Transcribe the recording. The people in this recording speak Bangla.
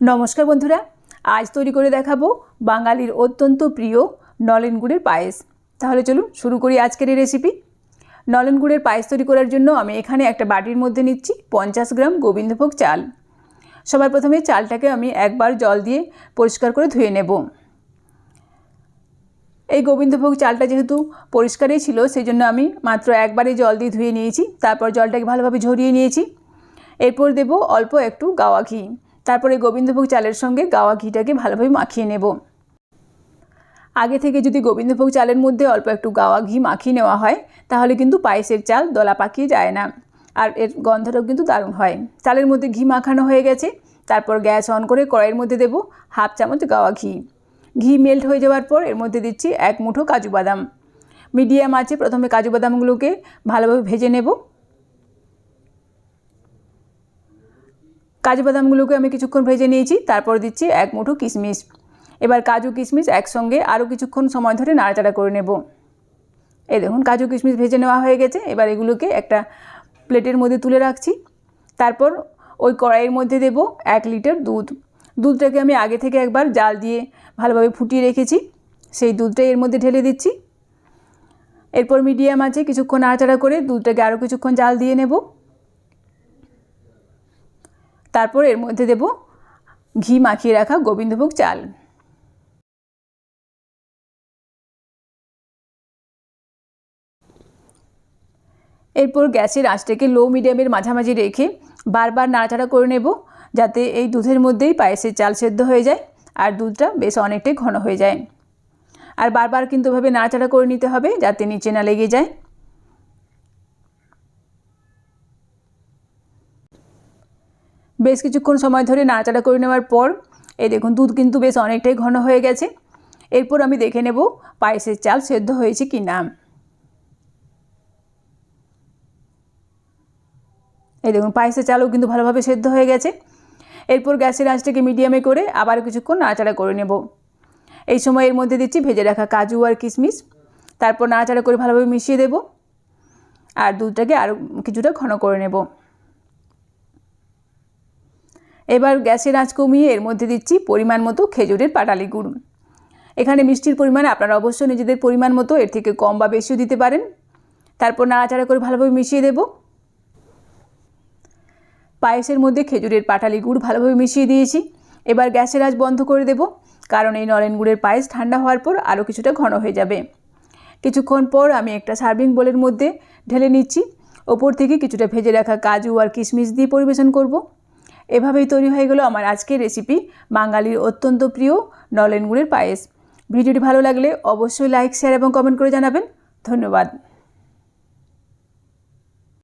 নমস্কার বন্ধুরা, আজ তৈরি করে দেখাবো বাঙালির অত্যন্ত প্রিয় নলেন গুড়ের পায়েস। তাহলে চলুন শুরু করি আজকের এই রেসিপি নলেন গুড়ের পায়েস তৈরি করার জন্য আমি এখানে একটা বাটির মধ্যে নিচ্ছি পঞ্চাশ গ্রাম গোবিন্দভোগ চাল। সবার প্রথমে চালটাকে আমি একবার জল দিয়ে পরিষ্কার করে ধুয়ে নেব। এই গোবিন্দভোগ চালটা যেহেতু পরিষ্কারই ছিল সেই জন্য আমি মাত্র একবারই জল দিয়ে ধুয়ে নিয়েছি। তারপর জলটাকে ভালোভাবে ঝরিয়ে নিয়েছি। এরপর দেব অল্প একটু গাওয়া ঘি। তারপরে গোবিন্দভোগ চালের সঙ্গে গাওয়া ঘিটাকে ভালোভাবে মাখিয়ে নেব। আগে থেকে যদি গোবিন্দভোগ চালের মধ্যে অল্প একটু গাওয়া ঘি মাখিয়ে নেওয়া হয়, তাহলে কিন্তু পায়েসের চাল দলা পাকিয়ে যায় না। আর এর গন্ধটাও কিন্তু দারুণ হয়। চালের মধ্যে ঘি মাখানো হয়ে গেছে। তারপর গ্যাস অন করে কড়াইয়ের মধ্যে দেব হাফ চামচ গাওয়া ঘি। ঘি মেল্ট হয়ে যাওয়ার পর এর মধ্যে দিচ্ছি এক মুঠো কাজু বাদাম। মিডিয়াম আছে প্রথমে কাজু বাদামগুলোকে ভালোভাবে ভেজে নেব। কাজু বাদামগুলোকে আমি কিছুক্ষণ ভেজে নিয়েছি, তারপর দিচ্ছি এক মুঠো কিশমিশ। এবার কাজু কিশমিশ একসঙ্গে আরও কিছুক্ষণ সময় ধরে নাড়াচাড়া করে নেব। এই দেখুন, কাজু কিশমিশ ভেজে নেওয়া হয়ে গেছে। এবার এগুলোকে একটা প্লেটের মধ্যে তুলে রাখছি। তারপর ওই কড়াইয়ের মধ্যে দেব এক লিটার দুধ। দুধটাকে আমি আগে থেকে একবার জাল দিয়ে ভালোভাবে ফুটিয়ে রেখেছি। সেই দুধটা এর মধ্যে ঢেলে দিচ্ছি। এরপর মিডিয়াম আছে কিছুক্ষণ নাড়াচাড়া করে দুধটাকে আরও কিছুক্ষণ জাল দিয়ে নেব। তারপর এর মধ্যে দেব ঘি মাখিয়ে রাখা গোবিন্দভোগ চাল। এরপর গ্যাসের আঁচটাকে লো মিডিয়ামের মাঝামাঝি রেখে বারবার নাড়াচাড়া করে নেব যাতে এই দুধের মধ্যেই পায়েসের চাল সেদ্ধ হয়ে যায় আর দুধটা বেশ অনেকটাই ঘন হয়ে যায়। আর বারবার কিন্তু এভাবে নাড়াচাড়া করে নিতে হবে যাতে নিচে না লেগে যায়। বেশ কিছুক্ষণ সময় ধরে নাড়াচাড়া করে নেওয়ার পর, এই দেখুন দুধ কিন্তু বেশ অনেকটাই ঘন হয়ে গেছে। এরপর আমি দেখে নেব পায়েসের চাল সেদ্ধ হয়েছে কি না। এই দেখুন পায়েসের চালও কিন্তু ভালোভাবে সেদ্ধ হয়ে গেছে। এরপর গ্যাসের আঁচটাকে মিডিয়ামে করে আবার কিছুক্ষণ নাড়াচাড়া করে নেব। এই সময় এর মধ্যে দিচ্ছি ভেজে রাখা কাজু আর কিশমিশ। তারপর নাড়াচাড়া করে ভালোভাবে মিশিয়ে দেব। আর দুধটাকে আরও কিছুটা ঘন করে নেব। এবার গ্যাসের আঁচ কমিয়ে এর মধ্যে দিচ্ছি পরিমাণ মতো খেজুরের পাটালি গুড়। এখানে মিষ্টির পরিমাণ আপনারা অবশ্যই নিজেদের পরিমাণ মতো, এর থেকে কম বা বেশিও দিতে পারেন। তারপর নাড়াচাড়া করে ভালোভাবে মিশিয়ে দেব। পায়েসের মধ্যে খেজুরের পাটালি গুড় ভালোভাবে মিশিয়ে দিয়েছি। এবার গ্যাসের আঁচ বন্ধ করে দেব, কারণ এই নলেন গুড়ের পায়েস ঠান্ডা হওয়ার পর আরও কিছুটা ঘন হয়ে যাবে। কিছুক্ষণ পর আমি একটা সার্ভিং বোলের মধ্যে ঢেলে নিচ্ছি। ওপর থেকে কিছুটা ভেজে রাখা কাজু আর কিশমিশ দিয়ে পরিবেশন করব। এভাবেই তৈরি হয়ে গেল আমার আজকের রেসিপি বাঙালির অত্যন্ত প্রিয় নলেন গুড়ের পায়েস। ভিডিওটি ভালো লাগলে অবশ্যই লাইক শেয়ার এবং কমেন্ট করে জানাবেন। ধন্যবাদ।